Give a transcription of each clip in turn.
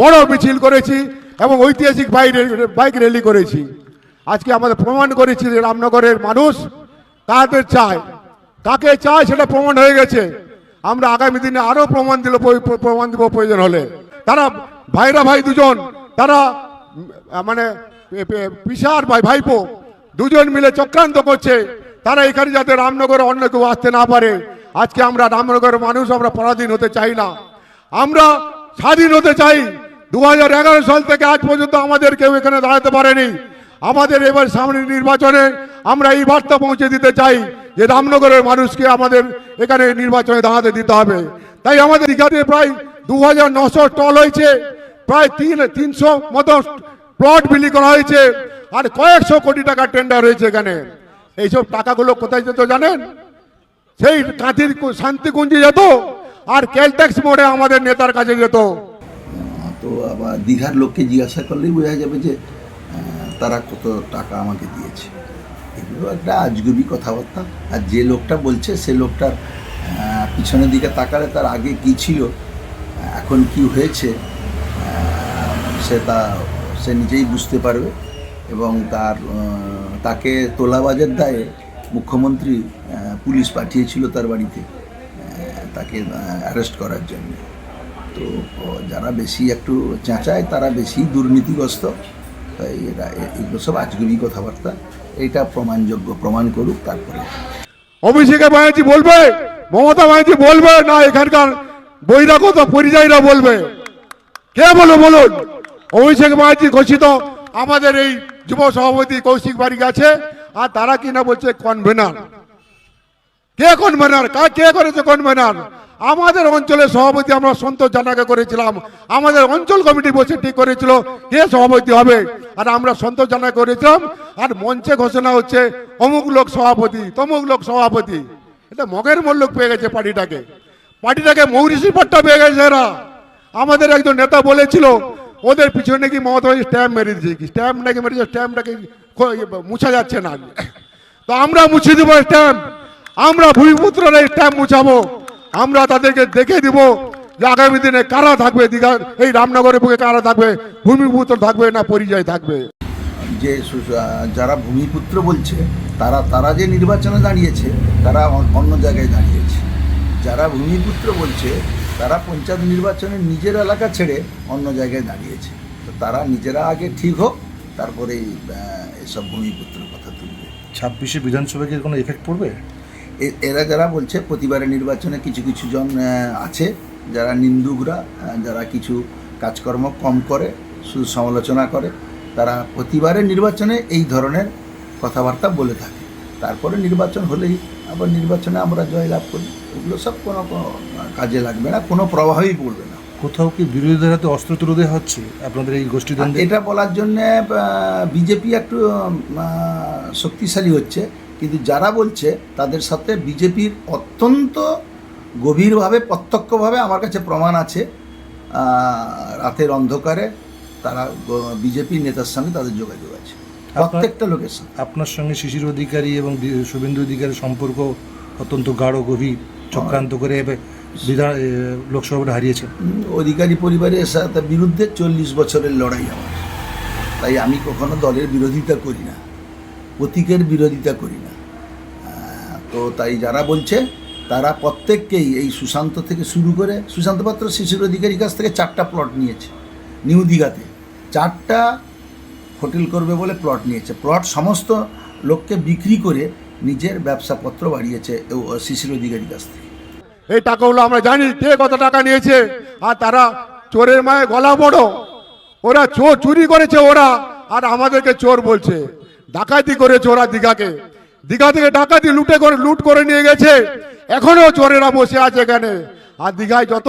বড় মিছিল করেছি এবং ঐতিহাসিক বাইক বাইক র্যালি করেছি। আজকে আমাদের প্রমাণ করেছি যে রামনগরের মানুষ তাদের চায়, কাকে চায় সেটা প্রমাণ হয়ে গেছে। আমরা আগামী দিনে আরও প্রমাণ দিল প্রমাণ দিব প্রয়োজন হলে। তারা ভাইরা ভাই দুজন, তারা মানে পিসার ভাই, ভাইপো, দুজন মিলে চক্রান্ত করছে। তারা এখানে যাতে রামনগরে অন্য কেউ আসতে না পারে। আজকে আমরা রামনগরের মানুষ, আমরা পরাধীন হতে চাই না। আমরা স্বাধীন হতে চাই। দু হাজার এগারো সাল থেকে আজ পর্যন্ত আমাদের কেউ এখানে দাঁড়াতে পারেনি। আমাদের এবার সামনে নির্বাচনে আমরা এই বার্তা পৌঁছে দিতে চাই যে রামনগরের মানুষকে আমাদের এখানে নির্বাচনে দাঁড়াতে দিতে হবে। তাই আমাদের দীঘাতে প্রায় দু হাজার স্টল হয়েছে, প্রায় তিন, তিনশো মতো প্লট বিলি করা হয়েছে আর কয়েকশো কোটি টাকা টেন্ডার হয়েছে এখানে। এইসব টাকাগুলো কোথায় যেত জানেন? সেই কাঁথির শান্তিকুঞ্জে যেত আর ক্যালট্যাক্স মোড়ে আমাদের নেতার কাছে যেত। তো আবার দীঘার লোককে জিজ্ঞাসা করলেই বোঝা যাবে যে তারা কত টাকা আমাকে দিয়েছে। এগুলো একটা আজগুবি কথাবার্তা। আর যে লোকটা বলছে, সে লোকটার পিছনের দিকে তাকালে তার আগে কি ছিল এখন কি হয়েছে সে তা, সে নিজেই বুঝতে পারবে। এবং তার তাকে তোলাবাজের দায়ে মুখ্যমন্ত্রী পুলিশ পাঠিয়েছিল তার বাড়িতে তাকে অ্যারেস্ট করার জন্য। তো যারা বেশি একটু চেঁচায়, তারা বেশি দুর্নীতিগ্রস্ত। তাই এরা এগুলো সব আজগুবি কথাবার্তা। এটা প্রমাণযোগ্য, প্রমাণ করুক, তারপরে। অভিষেকে ব্যানার্জি বলবে, মমতা ব্যানার্জি বলবে, না, এখানকার বহিরাগত পরিযায়ীরা বলবে। কে বলো বলুন? অভিষেক ব্যানার্জি ঘোষিত, আমাদের এই যুব সভাপতি কৌশিক বাড়ি আছে আর তারা কিনা বলছে কনভেনার কে কোন কনভেনার কা কে করেছে কোন কনভেনার আমাদের অঞ্চলের সভাপতি আমরা সন্তোষ জানাকে করেছিলাম। আমাদের অঞ্চল কমিটি বসে ঠিক করেছিল কে সভাপতি হবে। আর আমরা সন্তোষ জানা করেছিলাম। আর মঞ্চে ঘোষণা হচ্ছে অমুক লোক সভাপতি, তমুক লোক সভাপতি। এটা মগের মল্লক পেয়ে গেছে পার্টিটাকে। পার্টিটাকে মৌরিশি পাট্টা পেয়ে গেছে এরা। আমাদের একজন নেতা বলেছিল, ওদের পিছনে নাকি মমতা স্ট্যাম্প মেরে দিয়েছে কি? স্ট্যাম্প নাকি মেরেছে? স্ট্যাম্পটাকে মুছা যাচ্ছে না? তো আমরা মুছে দেবো স্ট্যাম্প। আমরা ভূমিপুত্রের এই স্ট্যাম্প মুছাবো। আমরা তাদেরকে দেখে দিব যে আগামী দিনে কারা থাকবে দীঘা এই রামনগরের বুকে কারা থাকবে ভূমিপুত্র থাকবে না পরিযায়ী থাকবে। যে যারা ভূমিপুত্র বলছে তারা তারা যে নির্বাচনে দাঁড়িয়েছে তারা অন্য জায়গায় দাঁড়িয়েছে। যারা ভূমিপুত্র বলছে তারা পঞ্চায়েত নির্বাচনে নিজের এলাকা ছেড়ে অন্য জায়গায় দাঁড়িয়েছে। তো তারা নিজেরা আগে ঠিক হোক তারপরে এসব ভূমিপুত্র কথা তুলবে। ছাব্বিশে বিধানসভায় কি কোনো এফেক্ট পড়বে? এরা যারা বলছে প্রতিবারের নির্বাচনে কিছু কিছু জন আছে যারা নিন্দুকরা যারা কিছু কাজকর্ম কম করে শুধু সমালোচনা করে তারা প্রতিবারের নির্বাচনে এই ধরনের কথাবার্তা বলে থাকে। তারপরে নির্বাচন হলেই আবার নির্বাচনে আমরা জয়লাভ করি। এগুলো সব কোনো কাজে লাগবে না কোনো প্রভাবই পড়বে না। কোথাও কি বিরোধীদের হাতে অস্ত্র তুলে দেওয়া হচ্ছে আপনাদের এই গোষ্ঠীদ্বন্দ্বে? এটা বলার জন্যে বিজেপি একটু শক্তিশালী হচ্ছে। কিন্তু যারা বলছে তাদের সাথে বিজেপির অত্যন্ত গভীরভাবে প্রত্যক্ষভাবে আমার কাছে প্রমাণ আছে। রাতের অন্ধকারে তারা বিজেপি নেতার সঙ্গে তাদের যোগাযোগ আছে। প্রত্যেকটা লোকের সাথে আপনার সঙ্গে শিশির অধিকারী এবং শুভেন্দু অধিকারীর সম্পর্ক অত্যন্ত গাঢ় গভীর চক্রান্ত করে বিধান লোকসভাটা হারিয়েছে অধিকারী পরিবারের সাথে বিরুদ্ধে চল্লিশ বছরের লড়াই আমার। তাই আমি কখনো দলের বিরোধিতা করি না। প্রতীকের বিরোধিতা করি না। তো তাই যারা বলছে, তারা প্রত্যেককেই এই সুশান্ত থেকে শুরু করে, সুশান্ত পাত্র শিশুর অধিকারীর কাছ থেকে চারটা প্লট নিয়েছে নিউ দীঘাতে। চারটা হোটেল করবে বলে প্লট নিয়েছে। প্লট সমস্ত লোককে বিক্রি করে নিজের ব্যবসাপত্র বাড়িয়েছে শিশির অধিকারীর কাছ থেকে। এই টাকাগুলো আমরা জানি কে কত টাকা নিয়েছে, আর তারা চোরের মায়ে গলা বড় ওরা চোর চুরি করেছে ওরা, আর আমাদেরকে চোর বলছে। ডাকাতি করেছে ওরা দীঘাকে। দীঘা থেকে ডাকাতি লুটে করে লুট করে নিয়ে গেছে। এখনও চোরেরা বসে আছে এখানে। আর দীঘায় যত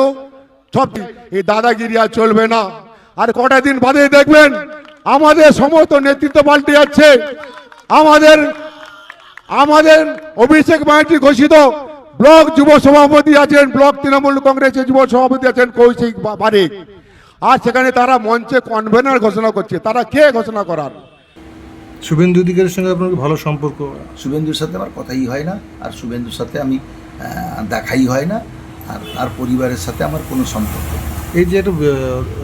সব এই দাদাগিরি আর চলবে না। আর কটা দিন বাদে দেখবেন, আমাদের সমস্ত নেতৃত্ব পাল্টে যাচ্ছে। আমাদের আমাদের অভিষেক ব্যানার্জি ঘোষিত ব্লক যুব সভাপতি আছেন, ব্লক তৃণমূল কংগ্রেসের যুব সভাপতি আছেন কৌশিক বারিক। আর সেখানে তারা মঞ্চে কনভেনার ঘোষণা করছে। তারা কে ঘোষণা করার? শুভেন্দু অধিকারীর সঙ্গে আপনার ভালো সম্পর্ক? শুভেন্দুর সাথে আমার কথাই হয় না আর শুভেন্দুর সাথে আমি দেখাই হয় না আর তার পরিবারের সাথে আমার কোনো সম্পর্ক এই যে একটা আহ,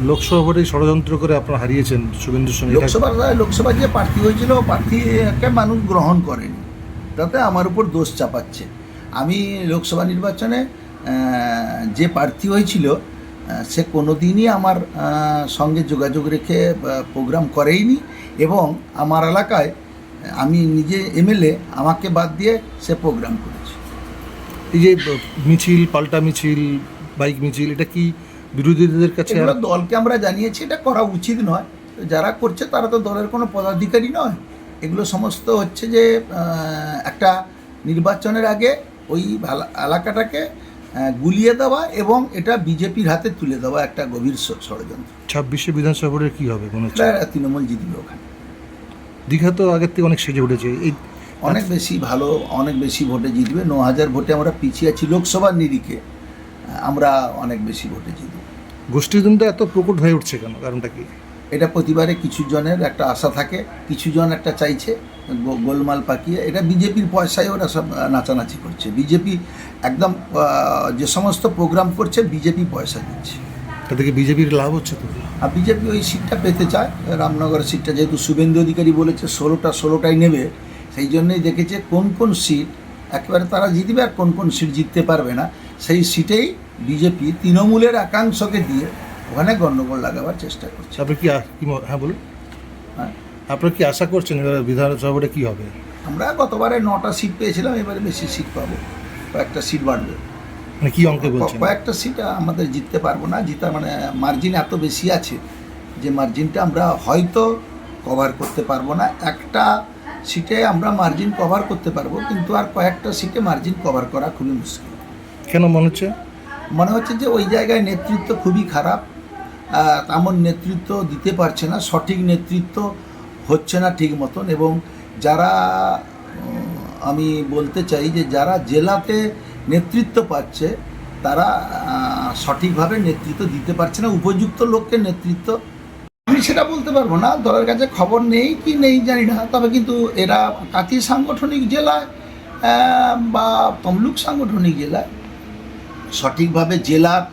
লোকসভা ভোটে ষড়যন্ত্র করে আপনারা হারিয়েছেন শুভেন্দুর সঙ্গে লোকসভার লোকসভা যে প্রার্থী হয়েছিল প্রার্থীকে মানুষ গ্রহণ করেনি। তাতে আমার উপর দোষ চাপাচ্ছে। আমি লোকসভা নির্বাচনে যে প্রার্থী হয়েছিল সে কোনোদিনই আমার সঙ্গে যোগাযোগ রেখে প্রোগ্রাম করেইনি এবং আমার এলাকায় আমি নিজে এমএলএ আমাকে বাদ দিয়ে সে প্রোগ্রাম করেছে। এই যে মিছিল পাল্টা মিছিল বাইক মিছিল এটা কি বিরোধীদের কাছে দলকে আমরা জানিয়েছি এটা করা উচিত নয়। তো যারা করছে তারা তো দলের কোনো পদাধিকারী নয়। এগুলো সমস্ত হচ্ছে যে একটা নির্বাচনের আগে ওই এলা- এলাকাটাকে গুলিয়ে দেওয়া এবং এটা বিজেপির হাতে তুলে দেওয়া একটা গভীর ষড়যন্ত্র। ছাব্বিশে বিধানসভা ভোটের কি হবে মনে হচ্ছে? তৃণমূল জিতবে ওখানে। দীঘা তো আগের থেকে অনেক সেজে উঠেছে। এই অনেক বেশি ভালো অনেক বেশি ভোটে জিতবে। ন হাজার ভোটে আমরা পিছিয়ে আছি। লোকসভার নিরিখে আমরা অনেক বেশি ভোটে জিতব। গোষ্ঠীদ্বন্দ্ব এত প্রকট হয়ে উঠছে কেন? কারণটা কি? এটা প্রতিবারে কিছু জনের একটা আশা থাকে কিছু জন একটা চাইছে গোলমাল পাকিয়ে। এটা বিজেপির পয়সায় ওরা সব নাচানাচি করছে। বিজেপি একদম যে সমস্ত প্রোগ্রাম করছে বিজেপি পয়সা দিচ্ছে। তা থেকে বিজেপির লাভ হচ্ছে তো? আর বিজেপি ওই সিটটা পেতে চায় রামনগরের সিটটা। যেহেতু শুভেন্দু অধিকারী বলেছে ষোলোটা ষোলোটাই নেবে সেই জন্যই দেখেছে কোন কোন সিট একেবারে তারা জিতবে আর কোন কোন সিট জিততে পারবে না। সেই সিটেই বিজেপি তৃণমূলের একাংশকে দিয়ে ওখানে গণ্ডগোল লাগাবার চেষ্টা করছে। আপনি কি কি হ্যাঁ বলুন। হ্যাঁ। আপনার কি আশা করছেন এবার বিধানসভা কি হবে? আমরা গতবারে নটা সিট পেয়েছিলাম এবারে বেশি সিট পাবো। কয়েকটা সিট বাড়বে। মানে কি অঙ্কে বলছেন? কয়েকটা সিট আমাদের জিততে পারব না। জিতা মানে মার্জিন এত বেশি আছে যে মার্জিনটা আমরা হয়তো কভার করতে পারব না। একটা সিটে আমরা মার্জিন কভার করতে পারব কিন্তু আর কয়েকটা সিটে মার্জিন কভার করা খুবই মুশকিল। কেন মনে হচ্ছে? মনে হচ্ছে যে ওই জায়গায় নেতৃত্ব খুবই খারাপ। তেমন নেতৃত্ব দিতে পারছে না, সঠিক নেতৃত্ব হচ্ছে না ঠিক মতন এবং যারা আমি বলতে চাই যে যারা জেলাতে নেতৃত্ব পাচ্ছে, তারা সঠিকভাবে নেতৃত্ব দিতে পারছে না, উপযুক্ত লোককে নেতৃত্ব। আমি সেটা বলতে পারব না, দলের কাছে খবর নেই কি নেই জানি না, তবে কিন্তু এরা কাতি সাংগঠনিক জেলায় বা তমলুক সাংগঠনিক জেলায় সঠিকভাবে জেলার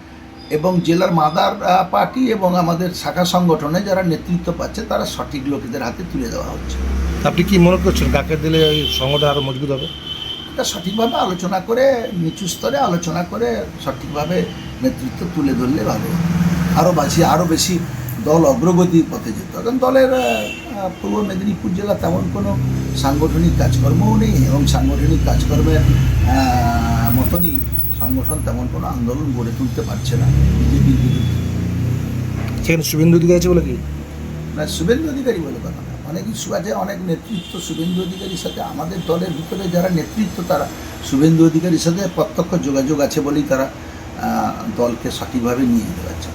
এবং জেলার মাদার পার্টি এবং আমাদের শাখা সংগঠনে যারা নেতৃত্ব পাচ্ছে তারা সঠিক লোকেদের হাতে তুলে দেওয়া হচ্ছে। আপনি কি মনে করছেন কাকে দিলে এই সংগঠন আরও মজবুত হবে? এটা সঠিকভাবে আলোচনা করে নিচু স্তরে আলোচনা করে সঠিকভাবে নেতৃত্ব তুলে ধরলে ভালো আরও বেশি আরও বেশি দল অগ্রগতির পথে যেত কারণ দলের পূর্ব মেদিনীপুর জেলা তেমন কোনো সাংগঠনিক কাজকর্মও নেই এবং সাংগঠনিক কাজকর্মের মতনই সংগঠন তেমন কোনো আন্দোলন গড়ে তুলতে পারছে না বিজেপির বিরুদ্ধে সেখানে শুভেন্দু অধিকারী আছে বলে কি? না শুভেন্দু অধিকারী বলে কথা না। অনেক ইস্যু আছে অনেক নেতৃত্ব শুভেন্দু অধিকারীর সাথে আমাদের দলের ভিতরে যারা নেতৃত্ব তারা শুভেন্দু অধিকারীর সাথে প্রত্যক্ষ যোগাযোগ আছে বলেই তারা দলকে সঠিকভাবে নিয়ে যেতে পারছে।